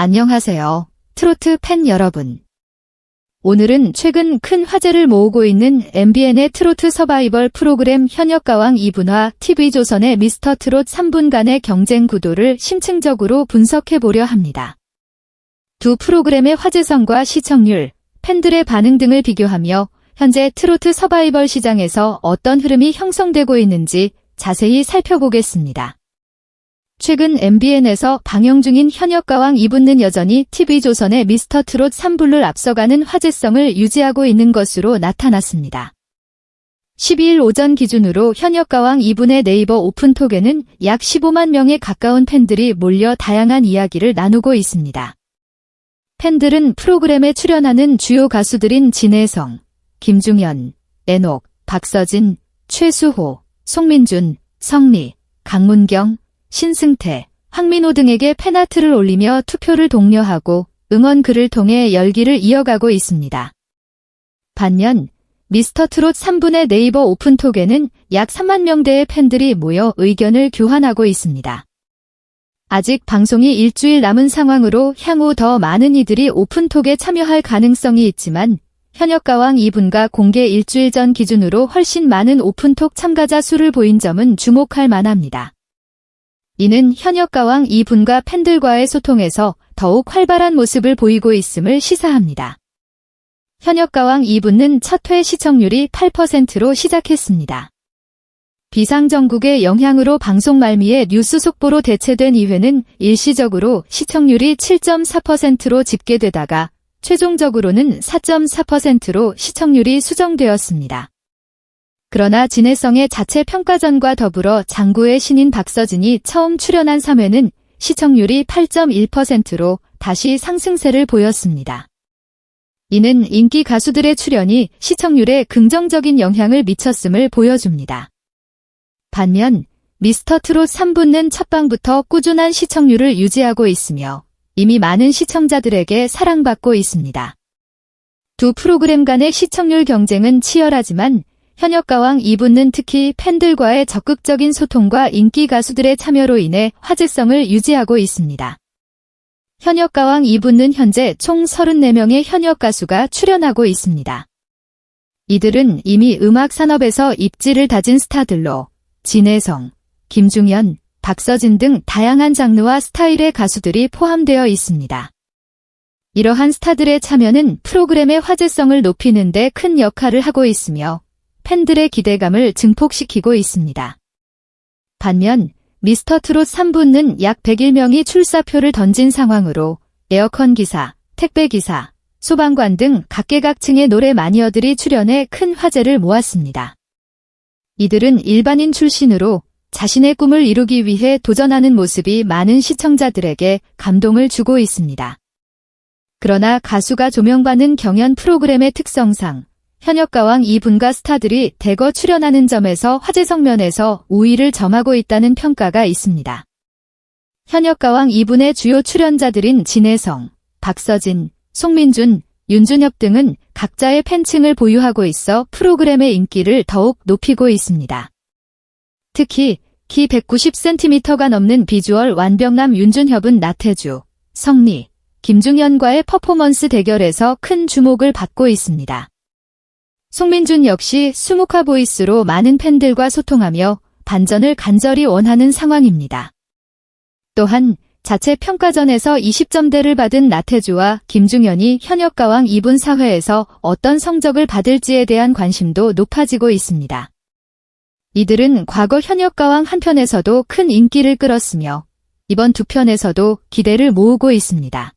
안녕하세요. 트로트 팬 여러분. 오늘은 최근 큰 화제를 모으고 있는 MBN의 트로트 서바이벌 프로그램 현역가왕 2분화 TV조선의 미스터 트롯 3분간의 경쟁 구도를 심층적으로 분석해 보려 합니다. 두 프로그램의 화제성과 시청률, 팬들의 반응 등을 비교하며 현재 트로트 서바이벌 시장에서 어떤 흐름이 형성되고 있는지 자세히 살펴보겠습니다. 최근 MBN에서 방영 중인 현역 가왕 2분는 여전히 TV조선의 미스터 트롯 3부를 앞서가는 화제성을 유지하고 있는 것으로 나타났습니다. 12일 오전 기준으로 현역 가왕 2분의 네이버 오픈톡에는 약 15만 명에 가까운 팬들이 몰려 다양한 이야기를 나누고 있습니다. 팬들은 프로그램에 출연하는 주요 가수들인 진혜성, 김중현, 애녹, 박서진, 최수호, 송민준, 성리, 강문경, 신승태, 황민호 등에게 팬아트를 올리며 투표를 독려하고 응원 글을 통해 열기를 이어가고 있습니다. 반면 미스터 트롯 3분의 네이버 오픈톡에는 약 3만 명대의 팬들이 모여 의견을 교환하고 있습니다. 아직 방송이 일주일 남은 상황으로 향후 더 많은 이들이 오픈톡에 참여할 가능성이 있지만 현역 가왕 2분과 공개 일주일 전 기준으로 훨씬 많은 오픈톡 참가자 수를 보인 점은 주목할 만합니다. 이는 현역 가왕 2분과 팬들과의 소통에서 더욱 활발한 모습을 보이고 있음을 시사합니다. 현역 가왕 2분은 첫 회 시청률이 8%로 시작했습니다. 비상정국의 영향으로 방송 말미에 뉴스 속보로 대체된 2회는 일시적으로 시청률이 7.4%로 집계되다가 최종적으로는 4.4%로 시청률이 수정되었습니다. 그러나 진해성의 자체 평가전과 더불어 장구의 신인 박서진이 처음 출연한 3회는 시청률이 8.1%로 다시 상승세를 보였습니다. 이는 인기 가수들의 출연이 시청률에 긍정적인 영향을 미쳤음을 보여줍니다. 반면 미스터 트롯 3부는 첫방부터 꾸준한 시청률을 유지하고 있으며 이미 많은 시청자들에게 사랑받고 있습니다. 두 프로그램 간의 시청률 경쟁은 치열하지만 현역 가왕 2부는 특히 팬들과의 적극적인 소통과 인기 가수들의 참여로 인해 화제성을 유지하고 있습니다. 현역 가왕 2부는 현재 총 34명의 현역 가수가 출연하고 있습니다. 이들은 이미 음악 산업에서 입지를 다진 스타들로 진혜성, 김중현, 박서진 등 다양한 장르와 스타일의 가수들이 포함되어 있습니다. 이러한 스타들의 참여는 프로그램의 화제성을 높이는 데 큰 역할을 하고 있으며 팬들의 기대감을 증폭시키고 있습니다. 반면 미스터 트롯 3부는 약 101명이 출사표를 던진 상황으로 에어컨 기사, 택배 기사, 소방관 등 각계각층의 노래 마니어들이 출연해 큰 화제를 모았습니다. 이들은 일반인 출신으로 자신의 꿈을 이루기 위해 도전하는 모습이 많은 시청자들에게 감동을 주고 있습니다. 그러나 가수가 조명받는 경연 프로그램의 특성상 현역 가왕 2분과 스타들이 대거 출연하는 점에서 화제성 면에서 우위를 점하고 있다는 평가가 있습니다. 현역 가왕 2분의 주요 출연자들인 진혜성, 박서진, 송민준, 윤준혁 등은 각자의 팬층을 보유하고 있어 프로그램의 인기를 더욱 높이고 있습니다. 특히 키 190cm가 넘는 비주얼 완벽남 윤준협은 나태주, 성리, 김중현과의 퍼포먼스 대결에서 큰 주목을 받고 있습니다. 송민준 역시 수묵화 보이스로 많은 팬들과 소통하며 반전을 간절히 원하는 상황입니다. 또한 자체 평가전에서 20점대를 받은 나태주와 김중현이 현역 가왕 2분 사회에서 어떤 성적을 받을지에 대한 관심도 높아지고 있습니다. 이들은 과거 현역 가왕 한 편에서도 큰 인기를 끌었으며 이번 두 편에서도 기대를 모으고 있습니다.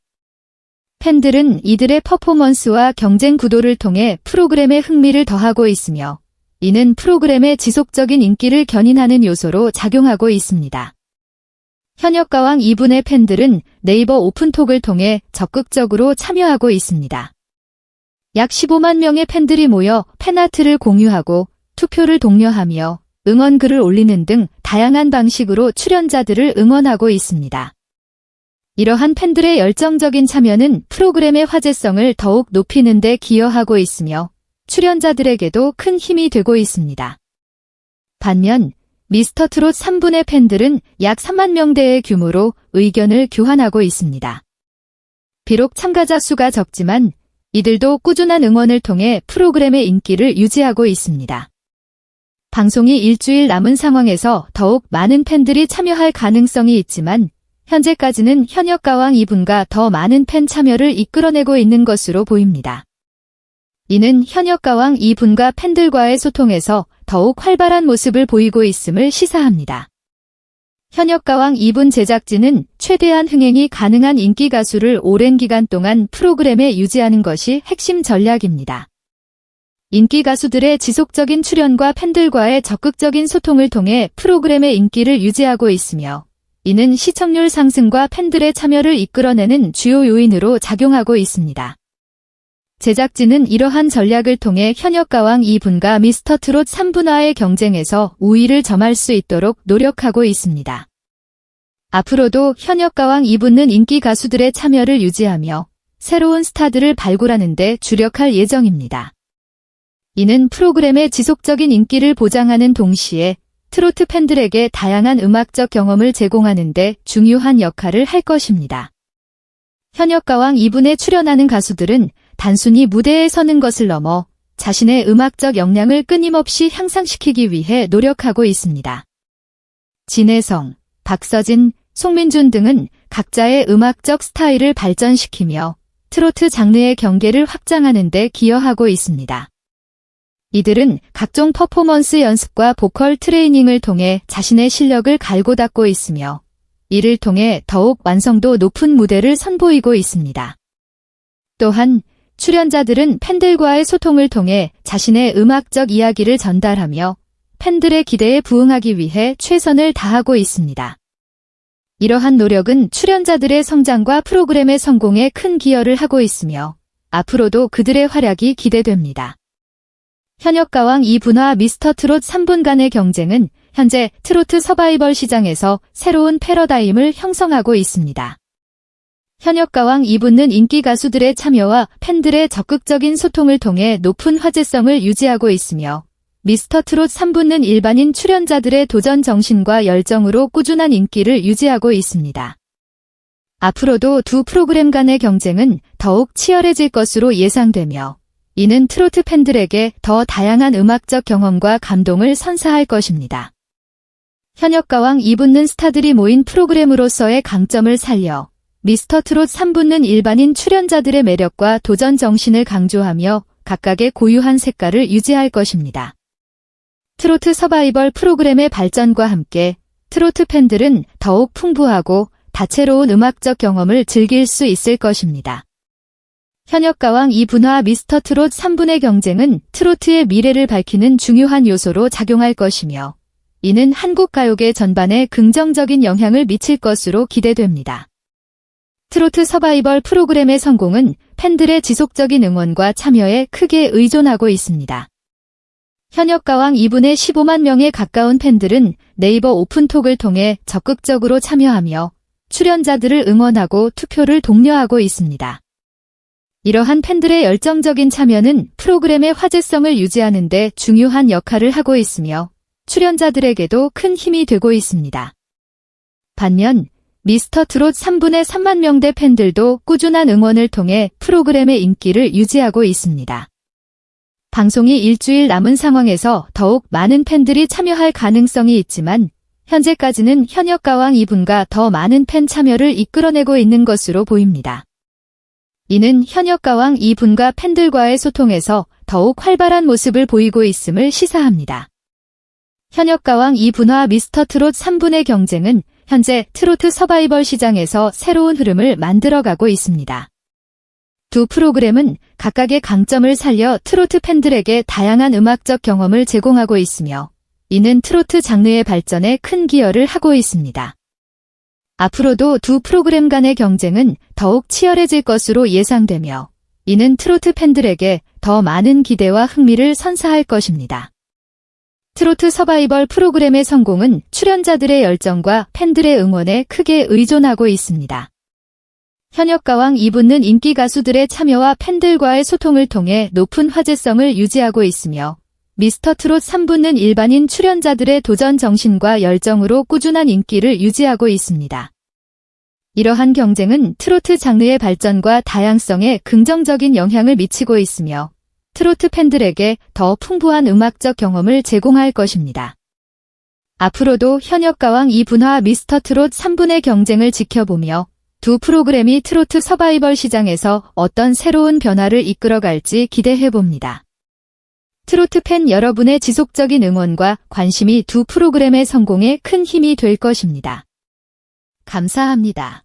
팬들은 이들의 퍼포먼스와 경쟁 구도를 통해 프로그램에 흥미를 더하고 있으며 이는 프로그램의 지속적인 인기를 견인하는 요소로 작용하고 있습니다. 현역 가왕 2분의 팬들은 네이버 오픈톡을 통해 적극적으로 참여하고 있습니다. 약 15만 명의 팬들이 모여 팬아트를 공유하고 투표를 독려하며 응원글을 올리는 등 다양한 방식으로 출연자들을 응원하고 있습니다. 이러한 팬들의 열정적인 참여는 프로그램의 화제성을 더욱 높이는 데 기여하고 있으며 출연자들에게도 큰 힘이 되고 있습니다. 반면 미스터 트롯 3분의 팬들은 약 3만 명대의 규모로 의견을 교환하고 있습니다. 비록 참가자 수가 적지만 이들도 꾸준한 응원을 통해 프로그램의 인기를 유지하고 있습니다. 방송이 일주일 남은 상황에서 더욱 많은 팬들이 참여할 가능성이 있지만 현재까지는 현역 가왕 2분과 더 많은 팬 참여를 이끌어내고 있는 것으로 보입니다. 이는 현역 가왕 2분과 팬들과의 소통에서 더욱 활발한 모습을 보이고 있음을 시사합니다. 현역 가왕 2분 제작진은 최대한 흥행이 가능한 인기 가수를 오랜 기간 동안 프로그램에 유지하는 것이 핵심 전략입니다. 인기 가수들의 지속적인 출연과 팬들과의 적극적인 소통을 통해 프로그램의 인기를 유지하고 있으며 이는 시청률 상승과 팬들의 참여를 이끌어내는 주요 요인으로 작용하고 있습니다. 제작진은 이러한 전략을 통해 현역 가왕 2분과 미스터 트롯 3분와의 경쟁에서 우위를 점할 수 있도록 노력하고 있습니다. 앞으로도 현역 가왕 2분은 인기 가수들의 참여를 유지하며 새로운 스타들을 발굴하는 데 주력할 예정입니다. 이는 프로그램의 지속적인 인기를 보장하는 동시에 트로트 팬들에게 다양한 음악적 경험을 제공하는 데 중요한 역할을 할 것입니다. 현역 가왕 2분에 출연하는 가수들은 단순히 무대에 서는 것을 넘어 자신의 음악적 역량을 끊임없이 향상시키기 위해 노력하고 있습니다. 진혜성, 박서진, 송민준 등은 각자의 음악적 스타일을 발전시키며 트로트 장르의 경계를 확장하는 데 기여하고 있습니다. 이들은 각종 퍼포먼스 연습과 보컬 트레이닝을 통해 자신의 실력을 갈고 닦고 있으며 이를 통해 더욱 완성도 높은 무대를 선보이고 있습니다. 또한 출연자들은 팬들과의 소통을 통해 자신의 음악적 이야기를 전달하며 팬들의 기대에 부응하기 위해 최선을 다하고 있습니다. 이러한 노력은 출연자들의 성장과 프로그램의 성공에 큰 기여를 하고 있으며 앞으로도 그들의 활약이 기대됩니다. 현역 가왕 2분화 미스터 트롯 3분 간의 경쟁은 현재 트로트 서바이벌 시장에서 새로운 패러다임을 형성하고 있습니다. 현역 가왕 2분은 인기 가수들의 참여와 팬들의 적극적인 소통을 통해 높은 화제성을 유지하고 있으며 미스터 트롯 3분은 일반인 출연자들의 도전 정신과 열정으로 꾸준한 인기를 유지하고 있습니다. 앞으로도 두 프로그램 간의 경쟁은 더욱 치열해질 것으로 예상되며 이는 트로트 팬들에게 더 다양한 음악적 경험과 감동을 선사할 것입니다. 현역 가왕 2분는 스타들이 모인 프로그램으로서의 강점을 살려 미스터 트롯 3분는 일반인 출연자들의 매력과 도전 정신을 강조하며 각각의 고유한 색깔을 유지할 것입니다. 트로트 서바이벌 프로그램의 발전과 함께 트로트 팬들은 더욱 풍부하고 다채로운 음악적 경험을 즐길 수 있을 것입니다. 현역 가왕 2분화 미스터 트롯 3분의 경쟁은 트로트의 미래를 밝히는 중요한 요소로 작용할 것이며 이는 한국 가요계 전반에 긍정적인 영향을 미칠 것으로 기대됩니다. 트로트 서바이벌 프로그램의 성공은 팬들의 지속적인 응원과 참여에 크게 의존하고 있습니다. 현역 가왕 2분의 15만 명에 가까운 팬들은 네이버 오픈톡을 통해 적극적으로 참여하며 출연자들을 응원하고 투표를 독려하고 있습니다. 이러한 팬들의 열정적인 참여는 프로그램의 화제성을 유지하는 데 중요한 역할을 하고 있으며 출연자들에게도 큰 힘이 되고 있습니다. 반면 미스터 트롯 3분의 3만 명대 팬들도 꾸준한 응원을 통해 프로그램의 인기를 유지하고 있습니다. 방송이 일주일 남은 상황에서 더욱 많은 팬들이 참여할 가능성이 있지만 현재까지는 현역 가왕 2분과 더 많은 팬 참여를 이끌어내고 있는 것으로 보입니다. 이는 현역 가왕 2분과 팬들과의 소통에서 더욱 활발한 모습을 보이고 있음을 시사합니다. 현역 가왕 2분화 미스터 트롯 3분의 경쟁은 현재 트로트 서바이벌 시장에서 새로운 흐름을 만들어가고 있습니다. 두 프로그램은 각각의 강점을 살려 트로트 팬들에게 다양한 음악적 경험을 제공하고 있으며 이는 트로트 장르의 발전에 큰 기여를 하고 있습니다. 앞으로도 두 프로그램 간의 경쟁은 더욱 치열해질 것으로 예상되며 이는 트로트 팬들에게 더 많은 기대와 흥미를 선사할 것입니다. 트로트 서바이벌 프로그램의 성공은 출연자들의 열정과 팬들의 응원에 크게 의존하고 있습니다. 현역가왕 2분은 인기 가수들의 참여와 팬들과의 소통을 통해 높은 화제성을 유지하고 있으며 미스터 트롯 3부는 일반인 출연자들의 도전 정신과 열정으로 꾸준한 인기를 유지하고 있습니다. 이러한 경쟁은 트로트 장르의 발전과 다양성에 긍정적인 영향을 미치고 있으며 트로트 팬들에게 더 풍부한 음악적 경험을 제공할 것입니다. 앞으로도 현역 가왕 2분화 미스터 트롯 3분의 경쟁을 지켜보며 두 프로그램이 트로트 서바이벌 시장에서 어떤 새로운 변화를 이끌어갈지 기대해봅니다. 트로트 팬 여러분의 지속적인 응원과 관심이 두 프로그램의 성공에 큰 힘이 될 것입니다. 감사합니다.